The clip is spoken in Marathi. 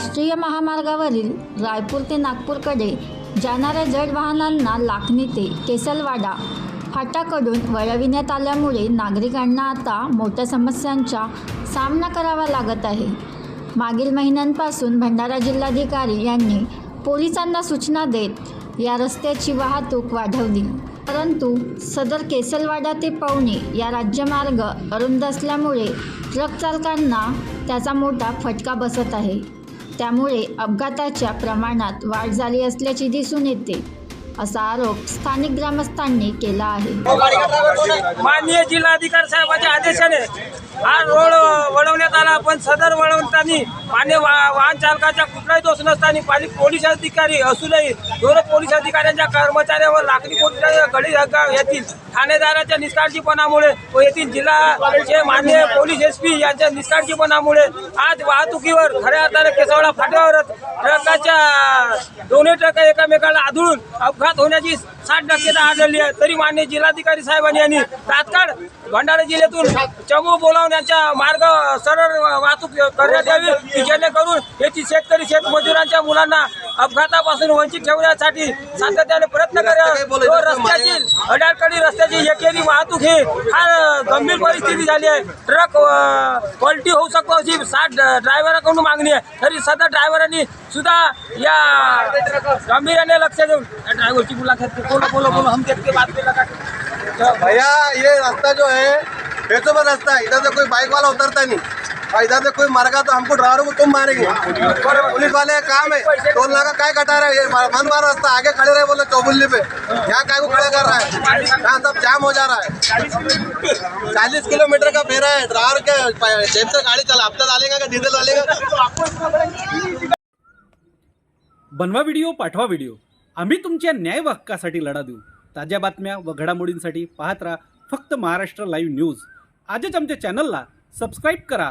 राष्ट्रीय महामार्गावरील रायपूर ते नागपूरकडे जाणाऱ्या जड वाहनांना लाखणी ते केसलवाडा फाटाकडून वळविण्यात आल्यामुळे नागरिकांना आता मोठ्या समस्यांचा सामना करावा लागत आहे. मागील महिन्यांपासून भंडारा जिल्हाधिकारी यांनी पोलिसांना सूचना देत या रस्त्याची वाहतूक वाढवली. परंतु सदर केसलवाडा ते पवणे या राज्यमार्ग अरुंद असल्यामुळे ट्रक चालकांना त्याचा मोठा फटका बसत आहे. त्यामुळे अपघाताच्या प्रमाणात वाढ झाली असल्याची दिसून येते. असा आरोप स्थानिक ग्रामस्थांनी केला आहे. हो, माननीय जिल्हाधिकारी साहेबांच्या आदेशाने हा रोड वळवण्यात आला पण सदर वळवताना मान्य वा- वाहन चालकाचा कुठलाही दोष नसताना पालिक पोलीस अधिकारी असूनही दोन पोलीस अधिकाऱ्यांच्या कर्मचाऱ्यावर लाकडी पोलिसांच्या गडी हक्का येथील ठाणेदाराच्या निष्काळजीपणामुळे व येथील जिल्हाचे मान्य पोलीस एस पी यांच्या निष्काळजीपणामुळे आज वाहतुकीवर खऱ्या अर्थाने केसवडा फाट्यावर ट्रकाच्या दोन्ही ट्रक एकमेकाला आदळून अपघात होण्याची साठ टक्केता आढळली आहे. तरी मान्य जिल्हाधिकारी साहेबांनी यांनी तात्काळ भंडारा जिल्ह्यातून चमू बोलावून यांचा मार्ग सरळ वाहतूक करण्यात यावी की जेणेकरून येथील शेतकरी शेतमजुरांच्या मुलांना अपघातापासून वंचित ठेवण्यासाठी सातत्याने प्रयत्न करावे व रस्त्याची अडाकडी रस्त्याची एकेरी वाहतूक ही फार गंभीर परिस्थिती झाली आहे. ट्रक पलटी होऊ शकतो अशी साठ ड्रायव्हराकडून मागणी आहे. तरी सध्या ड्रायव्हरांनी सुद्धा या गांभीर्याने लक्ष देऊन या ड्रायव्हरची मुलाखत बोलो बोलो बोलो हम देखते बात भैया ये रास्ता जो है फेसो में रास्ता है. इधर से कोई बाइक वाला उतरता नहीं. और इधर से कोई मरेगा तो हमको ड्राइवर को तुम मारेंगे। पुलिस वाले काम है टोल नाका काय कटा रहा है ये बंद मार रास्ता आगे खड़े रहे बोले चौबुल्ली पे। यहाँ काय को खड़ा कर रहा है? यहाँ सब जाम हो जा रहा है। चालीस किलोमीटर का फेरा है ड्राइवर के जेब से गाड़ी चला हफ्ता डालेगा का डीजल डालेगा बनवा व्हिडिओ पाठवा व्हिडिओ आम्ही तुमच्या न्याय हक्कासाठी लढा देऊ. ताज्या बातम्या व घडामोडींसाठी पाहत राहा फक्त महाराष्ट्र लाईव्ह न्यूज आजच आमच्या चॅनलला सबस्क्राईब करा.